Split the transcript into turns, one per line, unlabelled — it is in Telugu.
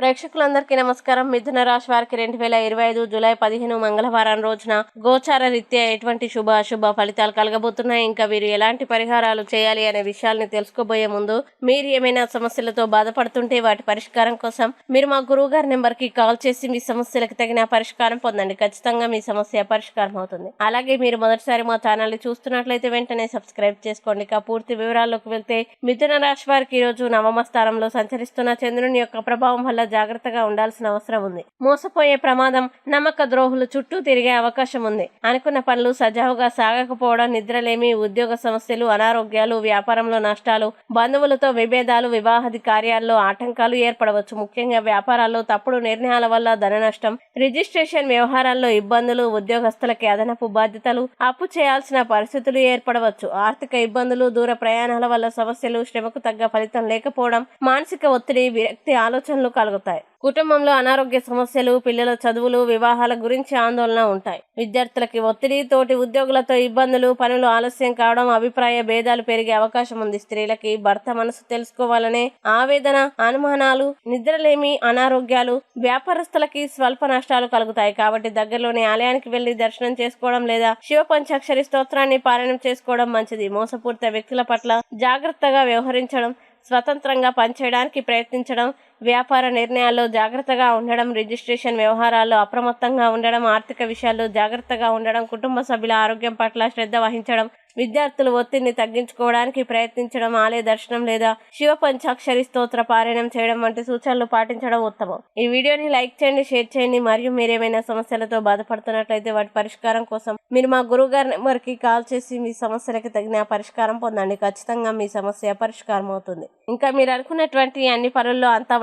ప్రేక్షకులందరికీ నమస్కారం. మిథున రాశి వారికి రెండు వేల ఇరవై ఐదు జూలై పదిహేను మంగళవారం రోజున గోచార రీత్యా ఎటువంటి శుభ అశుభ ఫలితాలు కలగబోతున్నాయి? ఇంకా వీరు ఎలాంటి పరిహారాలు చేయాలి అనే విషయాల్ని తెలుసుకోబోయే ముందు మీరు ఏమైనా సమస్యలతో బాధపడుతుంటే వాటి పరిష్కారం కోసం మీరు మా గురువు గారి నెంబర్కి కాల్ చేసి మీ సమస్యలకు తగిన పరిష్కారం పొందండి. ఖచ్చితంగా మీ సమస్య పరిష్కారం అవుతుంది. అలాగే మీరు మొదటిసారి మా ఛానల్ చూస్తున్నట్లయితే వెంటనే సబ్స్క్రైబ్ చేసుకోండి. ఇక పూర్తి వివరాల్లోకి వెళ్తే మిథున రాశి వారికి ఈ రోజు నవమ స్థానంలో సంచరిస్తున్న చంద్రుని యొక్క ప్రభావం వల్ల జాగ్రత్తగా ఉండాల్సిన అవసరం ఉంది. మోసపోయే ప్రమాదం నమ్మక ద్రోహులు చుట్టూ తిరిగే అవకాశం ఉంది. అనుకున్న పనులు సజావుగా సాగకపోవడం నిద్రలేమి ఉద్యోగ సమస్యలు అనారోగ్యాలు వ్యాపారంలో నష్టాలు బంధువులతో విభేదాలు వివాహాది కార్యాల్లో ఆటంకాలు ఏర్పడవచ్చు. ముఖ్యంగా వ్యాపారాల్లో తప్పుడు నిర్ణయాల వల్ల ధన నష్టం రిజిస్ట్రేషన్ వ్యవహారాల్లో ఇబ్బందులు ఉద్యోగస్తులకి అదనపు బాధ్యతలు అప్పు చేయాల్సిన పరిస్థితులు ఏర్పడవచ్చు. ఆర్థిక ఇబ్బందులు దూర ప్రయాణాల వల్ల సమస్యలు శ్రమకు తగ్గ ఫలితం లేకపోవడం మానసిక ఒత్తిడి విరక్తి ఆలోచనలు కలుగుతాయి కుటుంబంలో అనారోగ్య సమస్యలు పిల్లల చదువులు వివాహాల గురించి ఆందోళన ఉంటాయి. విద్యార్థులకి ఒత్తిడి తోటి ఉద్యోగులతో ఇబ్బందులు పనులు ఆలస్యం కావడం అభిప్రాయ భేదాలు పెరిగే అవకాశం ఉంది. స్త్రీలకి భర్త మనసు తెలుసుకోవాలనే ఆవేదన అనుమానాలు నిద్రలేమి అనారోగ్యాలు వ్యాపారస్తులకి స్వల్ప నష్టాలు కలుగుతాయి. కాబట్టి దగ్గరలోని ఆలయానికి వెళ్ళి దర్శనం చేసుకోవడం లేదా శివ పంచాక్షరి స్తోత్రాన్ని పారాయణం చేసుకోవడం మంచిది. మోసపూరిత వ్యక్తుల పట్ల జాగ్రత్తగా వ్యవహరించడం స్వతంత్రంగా పనిచేయడానికి ప్రయత్నించడం వ్యాపార నిర్ణయాల్లో జాగ్రత్తగా ఉండడం రిజిస్ట్రేషన్ వ్యవహారాల్లో అప్రమత్తంగా ఉండడం ఆర్థిక విషయాల్లో జాగ్రత్తగా ఉండడం కుటుంబ సభ్యుల ఆరోగ్యం పట్ల శ్రద్ధ వహించడం విద్యార్థులు ఒత్తిడిని తగ్గించుకోవడానికి ప్రయత్నించడం ఆలయ దర్శనం లేదా శివ పంచాక్షరి స్తోత్ర పారాయణం చేయడం వంటి సూచనలు పాటించడం ఉత్తమం. ఈ వీడియోని లైక్ చేయండి షేర్ చేయండి. మరియు మీరేమైనా సమస్యలతో బాధపడుతున్నట్లయితే వాటి పరిష్కారం కోసం మీరు మా గురువు గారి నెంబర్కి కాల్ చేసి మీ సమస్యలకు తగిన పరిష్కారం పొందండి. ఖచ్చితంగా మీ సమస్య పరిష్కారం అవుతుంది ఇంకా మీరు అనుకున్నటువంటి అన్ని పనుల్లో అంతా